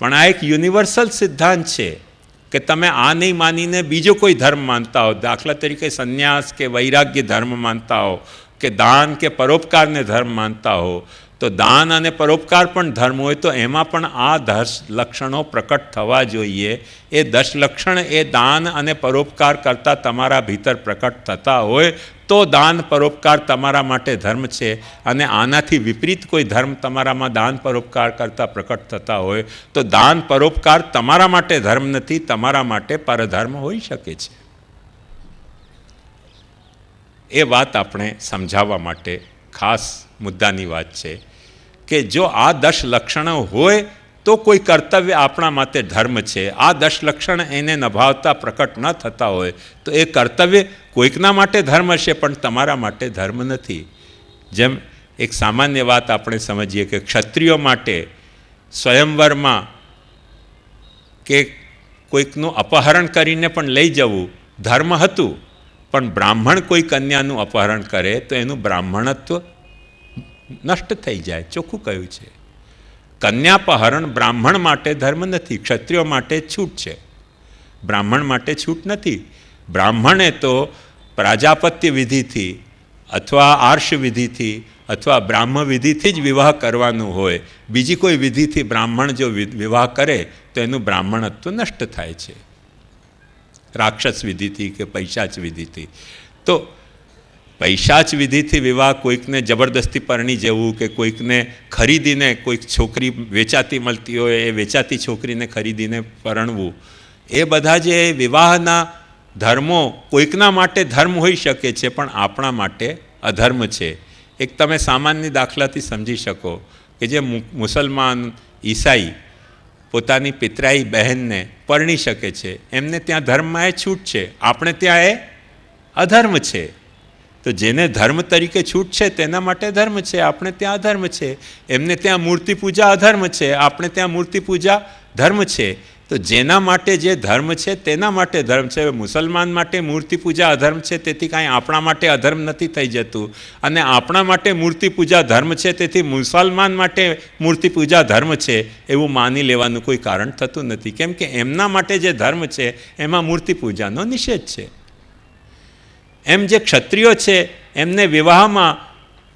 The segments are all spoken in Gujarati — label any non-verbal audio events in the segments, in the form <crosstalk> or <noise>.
પણ આ એક યુનિવર્સલ સિદ્ધાંત છે કે તમે આ નહીં માનીને બીજો કોઈ ધર્મ માનતા હો. દાખલા તરીકે સંન્યાસ કે વૈરાગ્ય ધર્મ માનતા હો, કે દાન કે પરોપકારને ધર્મ માનતા હો તો દાન અને પરોપકાર પણ ધર્મ હોય તો એમાં પણ આ દસ લક્ષણો પ્રકટ થવા જોઈએ. એ દસ લક્ષણ એ દાન અને પરોપકાર કરતાં તમારા ભીતર પ્રકટ થતા હોય તો દાન પરોપકાર તમારા માટે ધર્મ છે. અને આનાથી વિપરીત કોઈ ધર્મ તમારામાં દાન પરોપકાર કરતાં પ્રકટ થતા હોય તો દાન પરોપકાર તમારા માટે ધર્મ નથી, તમારા માટે પરધર્મ હોઈ શકે છે. એ વાત આપણે સમજાવવા માટે ખાસ મુદ્દાની વાત છે. કે જો આ દસ લક્ષણો હોય તો કોઈ કર્તવ્ય આપણા માટે ધર્મ છે. આ દસ લક્ષણ એને નભાવતા પ્રકટ ન થતા હોય તો એ કર્તવ્ય કોઈકના માટે ધર્મ હશે પણ તમારા માટે ધર્મ નથી. જેમ એક સામાન્ય વાત આપણે સમજીએ કે ક્ષત્રિયો માટે સ્વયંવરમાં કે કોઈકનું અપહરણ કરીને પણ લઈ જવું ધર્મ હતું, પણ બ્રાહ્મણ કોઈ કન્યાનું અપહરણ કરે તો એનું બ્રાહ્મણત્વ નષ્ટ થઈ જાય, ચોખ્ખું કહ્યું છે? કન્યાપહરણ બ્રાહ્મણ માટે ધર્મ નથી, ક્ષત્રિયો માટે છૂટ છે. બ્રાહ્મણ માટે છૂટ નથી. બ્રાહ્મણે તો પ્રાજાપત્ય વિધિથી અથવા આર્ષ વિધિથી અથવા બ્રાહ્મ વિધિથી જ વિવાહ કરવાનું હોય. બીજી કોઈ વિધિથી બ્રાહ્મણ જો વિવાહ કરે, તો એનું બ્રાહ્મણત્વ નષ્ટ થાય છે. રાક્ષસ વિધિથી કે પૈશાચ વિધિથી. તો પૈશાચ વિધિથી વિવાહ કોઈકને જબરદસ્તી પરણી જવું કે કોઈકને ખરીદીને કોઈક છોકરી વેચાતી મળતી હોય, એ વેચાતી છોકરીને ખરીદીને પરણવું. એ બધા જે વિવાહના ધર્મો કોઈકના માટે ધર્મ હોઈ શકે છે, પણ આપણા માટે અધર્મ છે. એક તમે સામાન્ય દાખલાથી સમજી શકો કે જે મુસલમાન ઈસાઈ પોતાની પિતરાઈ બહેનને પરણી શકે છે. એમને ત્યાં ધર્મમાં એ છૂટ છે. આપણે ત્યાં એ અધર્મ છે. તો જેને ધર્મ તરીકે છૂટ છે, તેના માટે ધર્મ છે, આપણે ત્યાં અધર્મ છે. એમને ત્યાં મૂર્તિ પૂજા અધર્મ છે, આપણે ત્યાં મૂર્તિ પૂજા ધર્મ છે. તો જેના માટે જે ધર્મ છે, તેના માટે ધર્મ છે. મુસલમાન માટે મૂર્તિ પૂજા અધર્મ છે, તેથી કાંઈ આપણા માટે અધર્મ નથી થઈ જતું. અને આપણા માટે મૂર્તિ પૂજા ધર્મ છે, તેથી મુસલમાન માટે મૂર્તિ પૂજા ધર્મ છે, એવું માની લેવાનું કોઈ કારણ થતું નથી. કેમ કે એમના માટે જે ધર્મ છે, એમાં મૂર્તિ પૂજાનો નિષેધ છે. એમ જે ક્ષત્રિયો છે, એમને વિવાહમાં,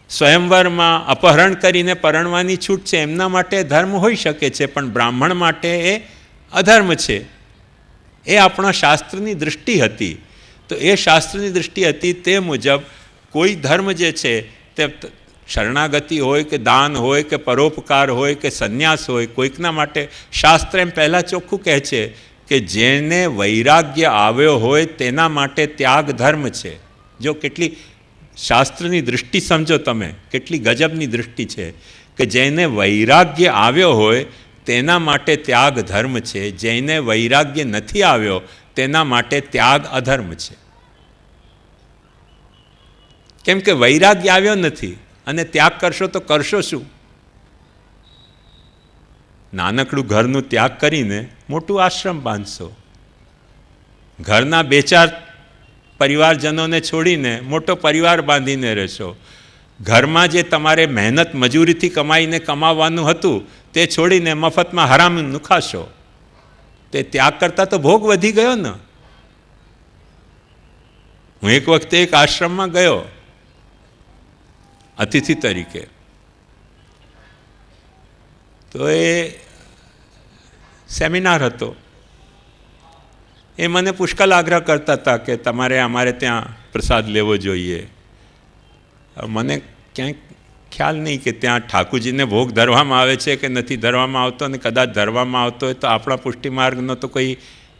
સ્વયંવરમાં અપહરણ કરીને પરણવાની છૂટ છે, એમના માટે ધર્મ હોઈ શકે છે, પણ બ્રાહ્મણ માટે એ અધર્મ છે. એ આપણા શાસ્ત્રની દૃષ્ટિ હતી. તો એ શાસ્ત્રની દૃષ્ટિ હતી તે મુજબ કોઈ ધર્મ જે છે તે, શરણાગતિ હોય કે દાન હોય કે પરોપકાર હોય કે સંન્યાસ હોય, કોઈકના માટે શાસ્ત્ર એમ પહેલાં ચોખ્ખું કહે છે કે જેને વૈરાગ્ય આવ્યો હોય તેના માટે ત્યાગ ધર્મ છે. જો કેટલી શાસ્ત્રની દૃષ્ટિ સમજો તમે, કેટલી ગજબની દૃષ્ટિ છે કે જેને વૈરાગ્ય આવ્યો હોય તેના માટે ત્યાગ ધર્મ છે. જેને વૈરાગ્ય નથી આવ્યો તેના માટે ત્યાગ અધર્મ છે. કેમ કે વૈરાગ્ય આવ્યો નથી અને ત્યાગ કરશો તો કરશો શું? નાનકડું ઘરનું ત્યાગ કરીને મોટું આશ્રમ બાંધશો. ઘરના બે ચાર પરિવારજનોને છોડીને, મોટો પરિવાર બાંધીને રહેશો. ઘરમાં જે તમારે મહેનત મજૂરીથી કમાઈને કમાવાનું હતું, તે છોડીને મફતમાં હરામ નુખાશો. તે ત્યાગ કરતાં તો ભોગ વધી ગયો ને. હું એક વખતે એક આશ્રમમાં ગયો, અતિથિ તરીકે. તો એ સેમિનાર હતો. એ મને પુષ્કળ આગ્રહ કરતા હતા કે તમારે અમારે ત્યાં પ્રસાદ લેવો જોઈએ. મને ક્યાંક ખ્યાલ નહીં કે ત્યાં ઠાકુરજીને ભોગ ધરવામાં આવે છે કે નથી ધરવામાં આવતો અને કદાચ ધરવામાં આવતો હોય તો આપણા પુષ્ટિમાર્ગનો તો કોઈ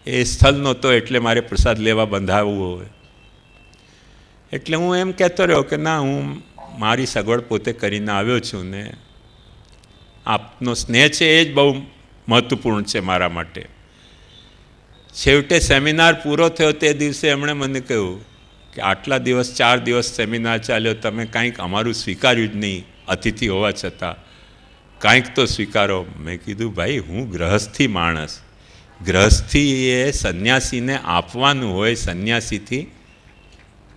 એ સ્થળ નહોતો એટલે મારે પ્રસાદ લેવા બંધાવવું હોય. એટલે હું એમ કહેતો રહ્યો કે ના, હું મારી સગવડ પોતે કરીને આવ્યો છું ને આપનો સ્નેહ છે એ જ બહુ મહત્ત્વપૂર્ણ છે મારા માટે. છેવટે સેમિનાર પૂરો થયો તે દિવસે એમણે મને કહ્યું કે આટલા દિવસ, ચાર દિવસ સેમિનાર ચાલ્યો, તમે કાંઈક અમારું સ્વીકાર્યું જ નહીં, અતિથિ હોવા છતાં. કાંઈક તો સ્વીકારો. મેં કીધું, ભાઈ, હું ગ્રહસ્થી માણસ. ગ્રહસ્થીએ સંન્યાસીને આપવાનું હોય, સંન્યાસીથી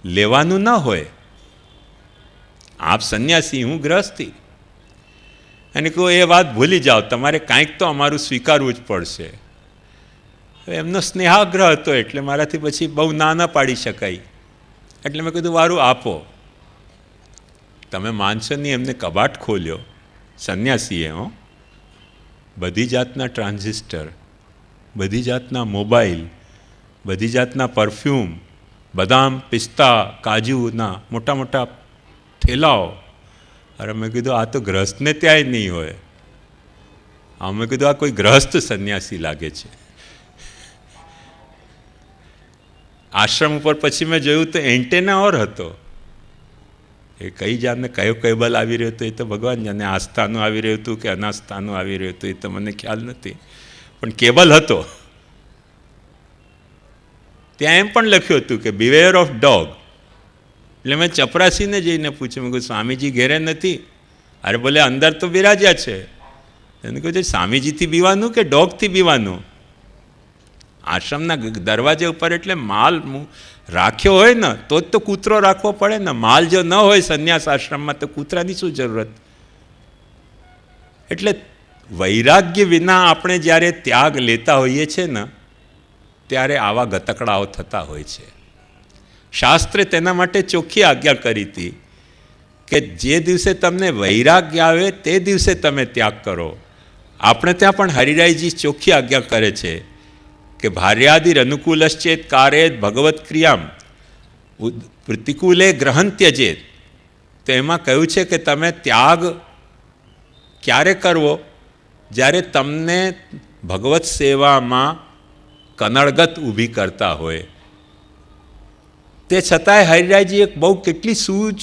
લેવાનું ન હોય. આપ સંન્યાસી, હું ગ્રહસ્થી. એને કહું, એ વાત ભૂલી જાઓ. તમારે કાંઈક તો અમારું સ્વીકારવું જ પડશે. એમનો સ્નેહાગ્રહ હતો એટલે મારાથી પછી બહુ ના ના પાડી શકાય. એટલે મેં કીધું, વારું, આપો. તમે માનશો એમને કબાટ ખોલ્યો. સંન્યાસીએ હો. બધી જાતના ટ્રાન્ઝિસ્ટર, બધી જાતના મોબાઈલ, બધી જાતના પરફ્યુમ, બદામ, પિસ્તા, કાજુના મોટા મોટા થેલાઓ. અરે મેં કીધું, આ તો ગ્રહસ્થને ત્યાંય નહીં હોય. આ મેં કીધું, આ કોઈ ગ્રહસ્થ સંન્યાસી લાગે છે. આશ્રમ ઉપર પછી મેં જોયું તો એન્ટેના ઓર હતો. એ કઈ જાતને કયો કેબલ આવી રહ્યો હતો એ તો ભગવાન જાણે આસ્થાનું આવી રહ્યું હતું કે અનાસ્થાનું આવી રહ્યું હતું એ તો મને ખ્યાલ નથી. પણ કેબલ હતો. ત્યાં એમ પણ લખ્યું હતું કે બિવેર ઓફ ડોગ એટલે મેં ચપરાસીને જઈને પૂછ્યું. મેં કહ્યું સ્વામીજી ઘેરે નથી? અરે બોલે, અંદર તો બિરાજ્યા છે. એને કહ્યું સ્વામીજીથી બીવાનું કે ડોગથી બીવાનું? આશ્રમના દરવાજે ઉપર એટલે માલ રાખ્યો હોય ને, તો જ તો કૂતરો રાખવો પડે ને. માલ જો ન હોય સંન્યાસ આશ્રમમાં, તો કૂતરાની શું જરૂરત? એટલે વૈરાગ્ય વિના આપણે જ્યારે ત્યાગ લેતા હોઈએ છીએ ને, ત્યારે આવા ગતકડાઓ થતા હોય છે. શાસ્ત્રે તેના માટે ચોખ્ખી આજ્ઞા કરી હતી કે જે દિવસે તમને વૈરાગ્ય આવે, તે દિવસે તમે ત્યાગ કરો. આપણે ત્યાં પણ હરિરાયજી ચોખ્ખી આજ્ઞા કરે છે. કે ભાર્યાદિર અનુકૂલશ્ચેત કારેત ભગવત ક્રિયામ. પ્રતિકૂલે ગ્રહણ ત્યજેત તો એમાં કહ્યું છે કે તમે ત્યાગ ક્યારે કરવો? જ્યારે તમને ભગવત સેવામાં કનડગત ઊભી કરતા હોય. તે છતાંય હરિરાયજી એક બહુ કેટલી સૂઝ,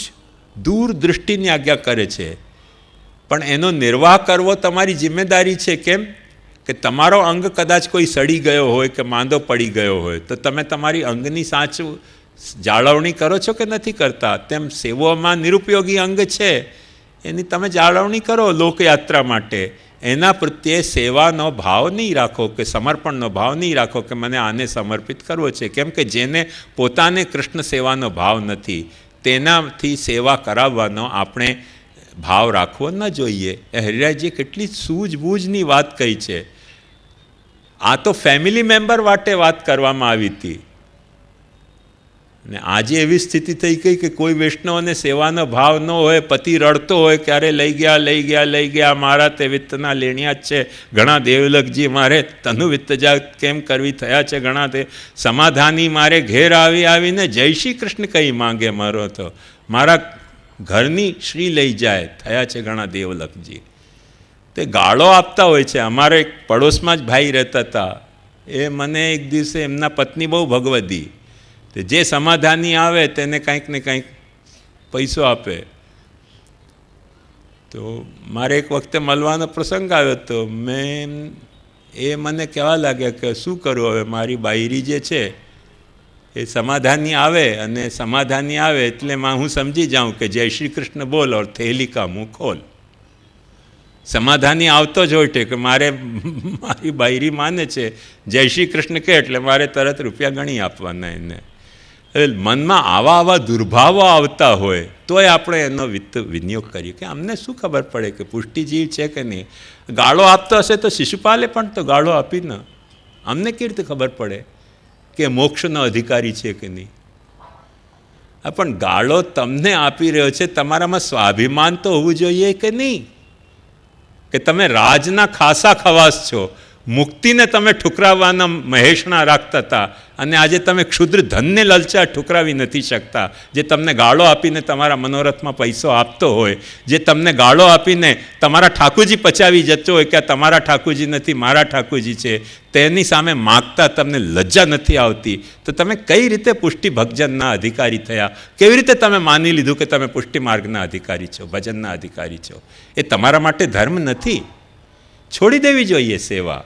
દૂર દૃષ્ટિની આજ્ઞા કરે છે. પણ એનો નિર્વાહ કરવો તમારી જિમ્મેદારી છે કેમ? કે તમારો અંગ કદાચ કોઈ સડી ગયો હોય કે માંદો પડી ગયો હોય, તો તમે તમારી અંગની સાચું જાળવણી કરો છો કે નથી કરતા? તેમ સેવોમાં નિરુપયોગી અંગ છે. એની તમે જાળવણી કરો લોકયાત્રા માટે. એના પ્રત્યે સેવાનો ભાવ નહીં રાખો કે સમર્પણનો ભાવ નહીં રાખો કે મને આને સમર્પિત કરવો છે. કેમ કે જેને પોતાને કૃષ્ણ સેવાનો ભાવ નથી, તેનાથી સેવા કરાવવાનો આપણે ભાવ રાખવો ન જોઈએ. એ હરિરાજજીએ કેટલી સૂઝબૂઝની વાત કહી છે. આ તો ફેમિલી મેમ્બર માટે વાત કરવામાં આવી હતી. ને આજે એવી સ્થિતિ થઈ ગઈ કે કોઈ વૈષ્ણવને સેવાનો ભાવ ન હોય, પતિ રડતો હોય, ક્યારે લઈ ગયા લઈ ગયા લઈ ગયા, મારા તે વિત્તના લેણિયા જ છે. ઘણા દેવલકજી મારે તનુ વિત્તજા કેમ કરવી થયા છે ઘણા તે. સમાધાની મારે ઘેર આવી આવીને જય શ્રી કૃષ્ણ કહી માંગે મારો તો. મારા ઘરની શ્રી લઈ જાય, થયા છે ઘણા દેવલકજી તે ગાળો આપતા હોય છે. અમારે એક પડોશમાં જ ભાઈ રહેતા હતા. એ મને એક દિવસે એમના પત્ની બહુ ભગવદી. તે જે સમાધાની આવે તેને કંઈક ને કંઈક પૈસો આપે. તો મારે એક વખતે મળવાનો પ્રસંગ આવ્યો હતો મેં એ મને કહેવા લાગ્યા કે શું કરું હવે? મારી બાયરી જે છે એ સમાધાની આવે અને સમાધાની આવે એટલે હું સમજી જાઉં કે જય શ્રી કૃષ્ણ બોલ ઓર થેલિકા હું ખોલ. સમાધાની આવતો જ હોય કે મારે <laughs> મારી બાયરી માને છે. જય શ્રી કૃષ્ણ કહે એટલે મારે તરત રૂપિયા ગણી આપવાના એને. એટલે મનમાં આવા આવા દુર્ભાવો આવતા હોય, તોય આપણે એનો વિત્ત વિનિયોગ કરીએ. કે અમને શું ખબર પડે કે પુષ્ટિજીવ છે કે નહીં? ગાળો આપતો હશે તો શિશુપાલે પણ તો ગાળો આપી ન. અમને કેવી રીતે ખબર પડે કે મોક્ષનો અધિકારી છે કે નહીં? પણ ગાળો તમને આપી રહ્યો છે. તમારામાં સ્વાભિમાન તો હોવું જોઈએ કે નહીં? કે તમે રાજના ખાસા ખવાસ છો. મુક્તિને તમે ઠુકરાવવાના મહેશણા રાખતા હતા અને આજે તમે ક્ષુદ્ર ધનને લલચા ઠુકરાવી નથી શકતા. જે તમને ગાળો આપીને તમારા મનોરથમાં પૈસો આપતો હોય, જે તમને ગાળો આપીને તમારા ઠાકુરજી પચાવી જતો હોય કે આ તમારા ઠાકુરજી નથી, મારા ઠાકુરજી છે, તેની સામે માગતા તમને લજ્જા નથી આવતી. તો તમે કઈ રીતે પુષ્ટિ ભગજનના અધિકારી થયા? કેવી રીતે તમે માની લીધું કે તમે પુષ્ટિ માર્ગના અધિકારી છો, ભજનના અધિકારી છો? એ તમારા માટે ધર્મ નથી. છોડી દેવી જોઈએ સેવા.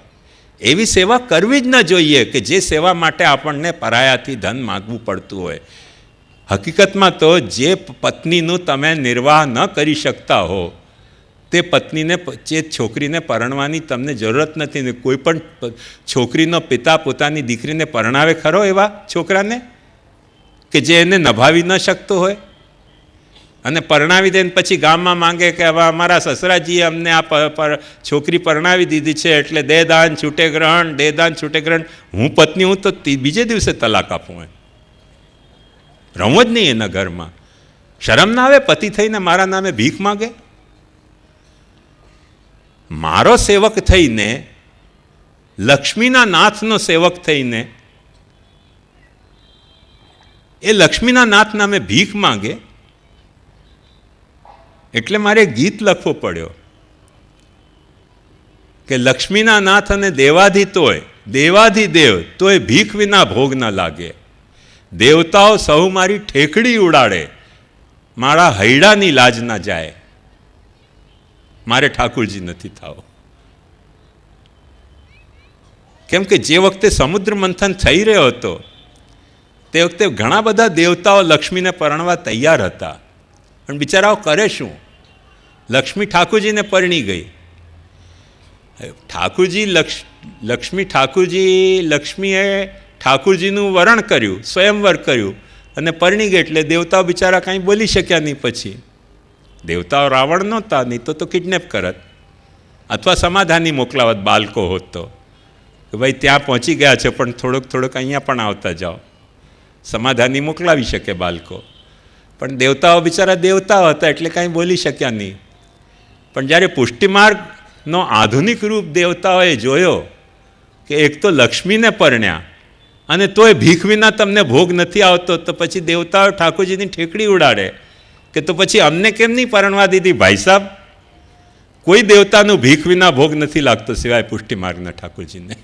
એવી સેવા કરવી જ ન જોઈએ કે જે સેવા માટે આપણને પરાયાથી ધન માગવું પડતું હોય. હકીકતમાં તો જે પત્નીનું તમે નિર્વાહ ન કરી શકતા હો, તે પત્નીને જે છોકરીને પરણવાની તમને જરૂરત નથી ને કોઈ પણ છોકરીનો પિતા પોતાની દીકરીને પરણાવે ખરો એવા છોકરાને? કે જે એને નભાવી ન શકતો હોય? અને પરણાવી દે ને પછી ગામમાં માંગે કે હવે અમારા સસરાજીએ અમને આ પર- છોકરી પરણાવી દીધી છે એટલે દેદાન છૂટે ગ્રહણ દેદાન છૂટે ગ્રહણ હું પત્ની, હું તો બીજે દિવસે તલાક આપું એમ. રહું જ નહીં એના ઘરમાં. શરમ ના આવે, પતિ થઈને મારા નામે ભીખ માગે? મારો સેવક થઈને, લક્ષ્મીના નાથનો સેવક થઈને, એ લક્ષ્મીના નાથ નામે ભીખ માંગે? એટલે મારે ગીત લખવો પડ્યો. કે લક્ષ્મીના નાથ અને દેવાધિ તોય, દેવાધી દેવ, તોય ભીખ વિના ભોગ ન લાગે. દેવતાઓ સહુ મારી ઠેકડી ઉડાડે. મારા હૈડાની લાજ ના જાય. મારે ઠાકુરજી નથી થાવ. કેમ કે જે વખતે સમુદ્ર મંથન થઈ રહ્યો હતો, તે વખતે ઘણા બધા દેવતાઓ લક્ષ્મીને પરણવા તૈયાર હતા. પણ બિચારાઓ કરે શું? લક્ષ્મી ઠાકુરજીને પરણી ગઈ. ઠાકુરજી લક્ષ, લક્ષ્મી ઠાકુરજી, લક્ષ્મીએ ઠાકુરજીનું વરણ કર્યું, સ્વયંવર કર્યું અને પરણી ગઈ એટલે દેવતાઓ બિચારા કાંઈ બોલી શક્યા નહીં પછી. દેવતાઓ રાવણ નહોતા, નહીં તો તો કિડનેપ કરત. અથવા સમાધાની મોકલાવત બાળકો હોત તો. કે ભાઈ, ત્યાં પહોંચી ગયા છે, પણ થોડોક થોડોક અહીંયા પણ આવતા જાઓ. સમાધાની મોકલાવી શકે બાળકો. પણ દેવતાઓ બિચારા દેવતાઓ હતા એટલે કાંઈ બોલી શક્યા નહીં. પણ જ્યારે પુષ્ટિમાર્ગનો આધુનિક રૂપ દેવતાઓએ જોયો કે એક તો લક્ષ્મીને પરણ્યા અને તોય ભીખ વિના તમને ભોગ નથી આવતો, તો પછી દેવતાઓ ઠાકોરજીની ઠેકડી ઉડાડે કે તો પછી અમને કેમ નહીં પરણવા દીધી? ભાઈ સાહેબ કોઈ દેવતાનું ભીખ વિના ભોગ નથી લાગતો સિવાય પુષ્ટિમાર્ગના ઠાકોરજીને.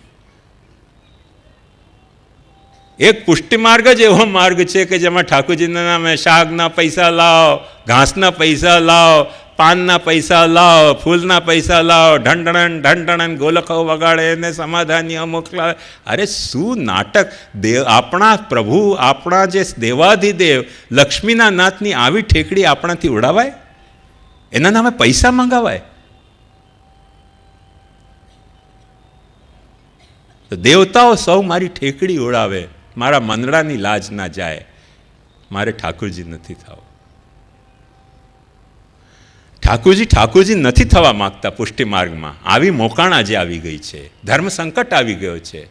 એક પુષ્ટિમાર્ગ જ એવો માર્ગ છે કે જેમાં ઠાકોરજીના નામે શાકના પૈસા લાવો, ઘાસના પૈસા લાવો પાનના પૈસા લાવ, ફૂલના પૈસા લાવ, ઢંઢણન ઢંઢણ ગોલખો વગાડે ને સમાધાનીઓ મોકલાવે. અરે શું નાટક? દેવ, આપણા પ્રભુ, આપણા જે દેવાધિદેવ, લક્ષ્મીના નાથની આવી ઠેકડી આપણાથી ઉડાવાય? એના નામે પૈસા મંગાવાય? તો દેવતાઓ સૌ મારી ઠેકડી ઉડાવે, મારા મંદડાની લાજ ના જાય. મારે ઠાકુરજી નથી થવું. ઠાકુરજી ઠાકુરજી નથી થવા માગતા પુષ્ટિ માર્ગમાં. આવી મોકાણ આજે આવી ગઈ છે. ધર્મ સંકટ આવી ગયો છે.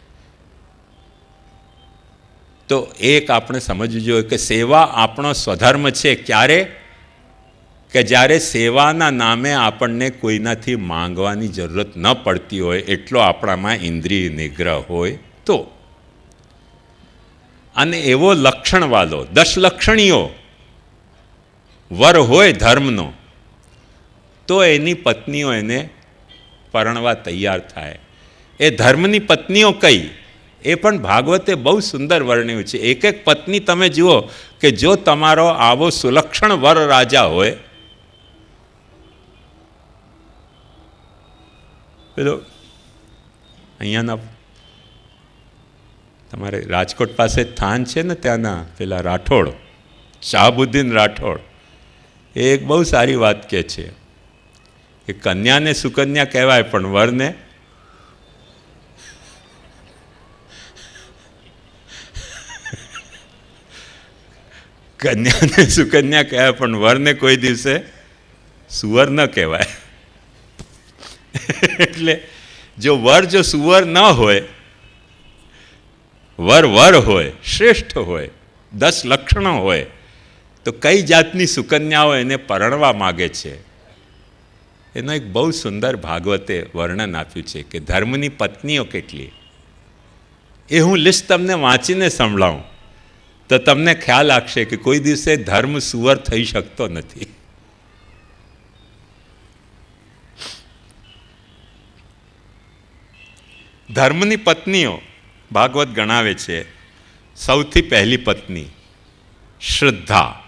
તો એક આપણે સમજવું જોઈએ કે સેવા આપણો સ્વધર્મ છે ક્યારે? કે જ્યારે સેવાના નામે આપણને કોઈનાથી માંગવાની જરૂરત ન પડતી હોય, એટલો આપણામાં ઇન્દ્રિય નિગ્રહ હોય તો. અને એવો લક્ષણવાલો દસ લક્ષણીઓ વર હોય ધર્મનો તો એની પત્નીઓ એને પરણવા તૈયાર થાય. એ ધર્મની પત્નીઓ કઈ? એ પણ ભાગવતે બહુ સુંદર વર્ણ્યું છે. એક એક પત્ની તમે જુઓ કે જો તમારો આવો સુલક્ષણ વર રાજા હોય, પેલો અહીંયાના તમારે રાજકોટ પાસે થાન છે ને ત્યાંના, પેલા રાઠોડ, શાહબુદ્દીન રાઠોડ, એ એક બહુ સારી વાત કહે છે. કે કન્યાને સુકન્યા કહેવાય, પણ વરને કન્યાને સુકન્યા કહેવાય, પણ વરને કોઈ દિવસે સુવર ન કહેવાય. એટલે જો વર જો સુવર ન હોય, વર વર હોય, શ્રેષ્ઠ હોય, દસ લક્ષણો હોય, તો કઈ જાતની સુકન્યાઓ એને પરણવા માગે છે? એનો એક બહુ સુંદર ભાગવતે વર્ણન આપ્યું છે કે ધર્મની પત્નીઓ કેટલી. એ હું લિસ્ટ તમને વાંચીને સંભળાવું. તો તમને ખ્યાલ આવશે કે કોઈ દિવસે ધર્મ સુવર થઈ શકતો નથી. ધર્મની પત્નીઓ ભાગવત ગણાવે છે, સૌથી પહેલી પત્ની શ્રદ્ધા.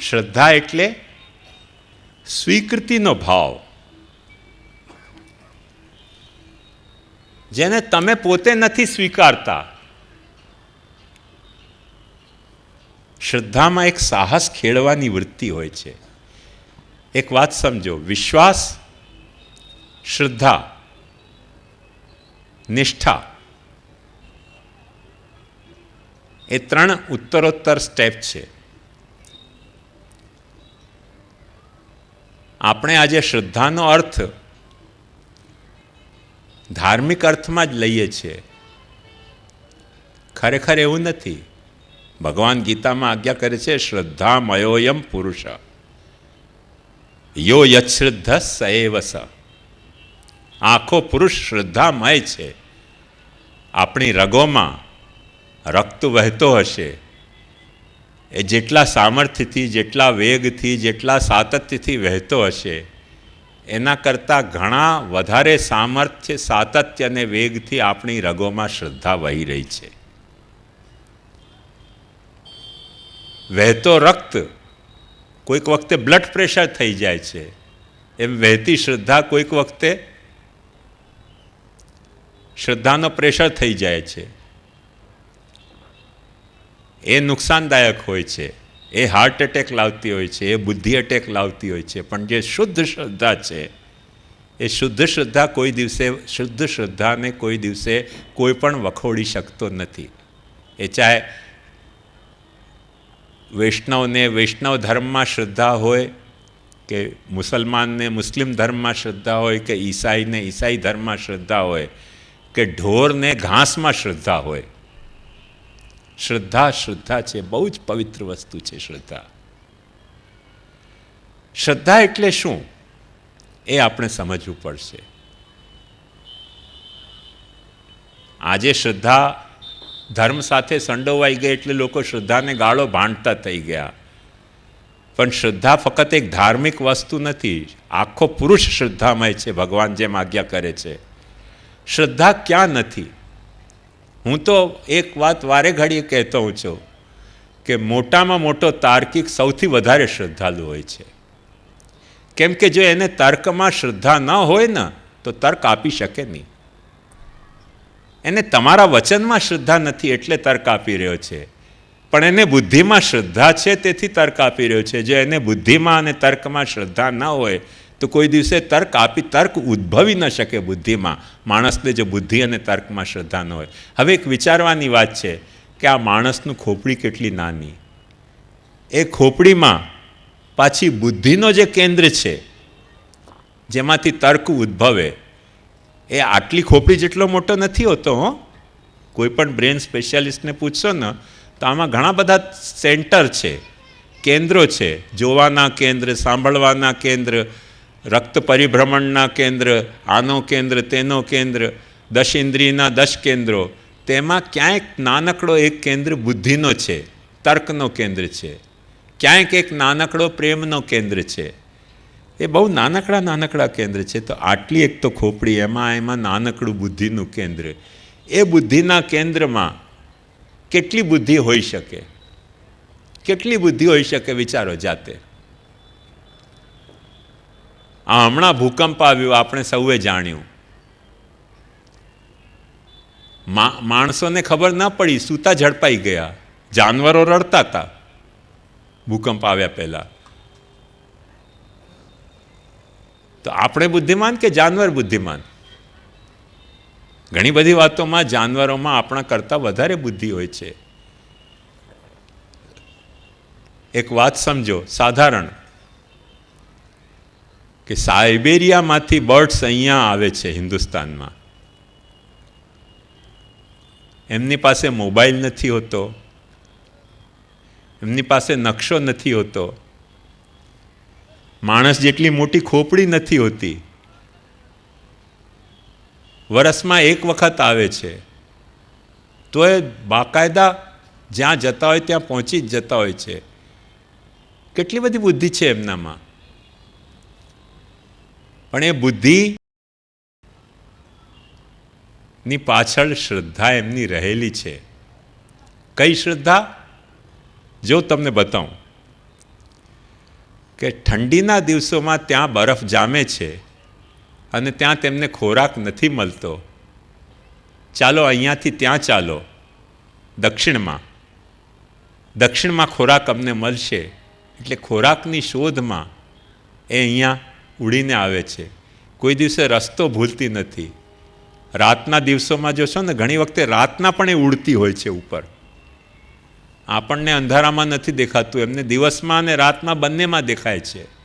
શ્રદ્ધા એટલે સ્વીકૃતિનો ભાવ. જેને તમે પોતે નથી સ્વીકારતા. શ્રદ્ધામાં એક સાહસ ખેડવાની વૃત્તિ હોય છે. એક વાત સમજો, વિશ્વાસ, શ્રદ્ધા, નિષ્ઠા. એ ત્રણ ઉત્તરોત્તર સ્ટેપ છે. આપણે આજે શ્રદ્ધાનો અર્થ ધાર્મિક અર્થમાં જ લઈએ છીએ. ખરેખર એવું નથી. ભગવાન ગીતામાં આજ્ઞા કરે છે, શ્રદ્ધામયોયમ પુરુષ. યો યશ્રદ્ધ સ આખો પુરુષ શ્રદ્ધામય છે. આપણી રગોમાં રક્ત વહેતો હશે. એ જેટલા સામર્થ્યથી, જેટલા વેગથી, જેટલા સાતત્યથી વહેતો હશે, એના કરતાં ઘણા વધારે સામર્થ્ય, સાતત્ય અને વેગથી આપણી રગોમાં શ્રદ્ધા વહી રહી છે. વહેતો રક્ત કોઈક વખતે બ્લડ પ્રેશર થઈ જાય છે. એમ વહેતી શ્રદ્ધા કોઈક વખતે શ્રદ્ધાનો પ્રેશર થઈ જાય છે. એ નુકસાનદાયક હોય છે. એ હાર્ટ એટેક લાવતી હોય છે, એ બુદ્ધિ એટેક લાવતી હોય છે. પણ જે શુદ્ધ શ્રદ્ધા છે, એ શુદ્ધ શ્રદ્ધા કોઈ દિવસે, શુદ્ધ શ્રદ્ધાને કોઈ દિવસે કોઈ પણ વખોડી શકતો નથી. એ ચાહે વૈષ્ણવને, વૈષ્ણવ ધર્મમાં શ્રદ્ધા હોય, કે મુસલમાનને, મુસ્લિમ ધર્મમાં શ્રદ્ધા હોય, કે ઈસાઈને, ઈસાઈ ધર્મમાં શ્રદ્ધા હોય, કે ઢોરને ઘાસમાં શ્રદ્ધા હોય શ્રદ્ધા શ્રદ્ધા છે, બહુ જ પવિત્ર વસ્તુ છે શ્રદ્ધા. શ્રદ્ધા એટલે શું? એ આપણે સમજવું પડશે. આજે શ્રદ્ધા ધર્મ સાથે સંડોવાઈ ગઈ એટલે લોકો શ્રદ્ધાને ગાળો ભાંડતા થઈ ગયા. પણ શ્રદ્ધા ફક્ત એક ધાર્મિક વસ્તુ નથી, આખો પુરુષ શ્રદ્ધામય છે, ભગવાન જેમ આજ્ઞા કરે છે. શ્રદ્ધા ક્યાં નથી? હું તો એક વાત વારે ઘડીએ કહેતો હું છું કે મોટામાં મોટો તાર્કિક સૌથી વધારે શ્રદ્ધાળુ હોય છે. કેમ કે જો એને તર્કમાં શ્રદ્ધા ન હોય ને, તો તર્ક આપી શકે નહીં. એને તમારા વચનમાં શ્રદ્ધા નથી એટલે તર્ક આપી રહ્યો છે. પણ એને બુદ્ધિમાં શ્રદ્ધા છે, તેથી તર્ક આપી રહ્યો છે. જો એને બુદ્ધિમાં અને તર્કમાં શ્રદ્ધા ન હોય તો કોઈ દિવસે તર્ક આપી, તર્ક ઉદ્ભવી ન શકે બુદ્ધિમાં. માણસને જો બુદ્ધિ અને તર્કમાં શ્રદ્ધા ન હોય. હવે એક વિચારવાની વાત છે કે આ માણસનું ખોપડી કેટલી નાની. એ ખોપડીમાં પાછી બુદ્ધિનો જે કેન્દ્ર છે, જેમાંથી તર્ક ઉદ્ભવે, એ આટલી ખોપડી જેટલો મોટો નથી હોતો, હો. કોઈ પણ બ્રેન સ્પેશિયાલિસ્ટને પૂછશો ને, તો આમાં ઘણા બધા સેન્ટર છે, કેન્દ્રો છે. જોવાના કેન્દ્ર, સાંભળવાના કેન્દ્ર રક્ત પરિભ્રમણના કેન્દ્ર, આનો કેન્દ્ર, તેનો કેન્દ્ર દશ ઇન્દ્રિયના દશ કેન્દ્રો, તેમાં ક્યાંક નાનકડો એક કેન્દ્ર બુદ્ધિનો છે, તર્કનો કેન્દ્ર છે. ક્યાંક એક નાનકડો પ્રેમનો કેન્દ્ર છે. એ બહુ નાનકડા નાનકડા કેન્દ્ર છે, તો આટલી એક તો ખોપડી, એમાં એમાં નાનકડું બુદ્ધિનું કેન્દ્ર. એ બુદ્ધિના કેન્દ્રમાં કેટલી બુદ્ધિ હોઈ શકે? કેટલી બુદ્ધિ હોઈ શકે વિચારો જાતે? આ હમણાં ભૂકંપ આવ્યો, આપણે સૌએ જાણ્યું. માણસોને ખબર ન પડી, સૂતા ઝડપાઈ ગયા. જાનવરો રડતા હતા. ભૂકંપ આવ્યા પહેલાં. તો આપણે બુદ્ધિમાન કે જાનવર બુદ્ધિમાન? ઘણી બધી વાતોમાં જાનવરોમાં આપણા કરતાં વધારે બુદ્ધિ હોય છે. એક વાત સમજો, સાધારણ કે સાઇબેરિયામાંથી બર્ડ્સ અહીંયા આવે છે હિન્દુસ્તાનમાં. એમની પાસે મોબાઈલ નથી હોતો. એમની પાસે નકશો નથી હોતો. માણસ જેટલી મોટી ખોપડી નથી હોતી. વરસમાં એક વખત આવે છે. તો એ બાકાયદા જ્યાં જતા હોય ત્યાં પહોંચી જ જતા હોય છે. કેટલી બધી બુદ્ધિ છે એમનામાં. પણ એ બુદ્ધિ ની પાછળ શ્રદ્ધા એમની રહેલી છે. કઈ શ્રદ્ધા? જો તમને બતાવું કે ઠંડીના દિવસોમાં ત્યાં બરફ જામે છે અને ત્યાં તેમને ખોરાક નથી મળતો. ચાલો અહીંયાથી ત્યાં ચાલો. દક્ષિણમાં. દક્ષિણમાં ખોરાક અમને મળશે. એટલે ખોરાકની શોધમાં એ અહીંયા ઉડીને આવે છે. કોઈ દિવસે રસ્તો ભૂલતી નથી. રાતના દિવસોમાં જોશો ને, ઘણી વખતે રાતના પણ એ ઉડતી હોય છે ઉપર. આપણને અંધારામાં નથી દેખાતું, એમને દિવસમાં અને રાતમાં બંનેમાં દેખાય છે.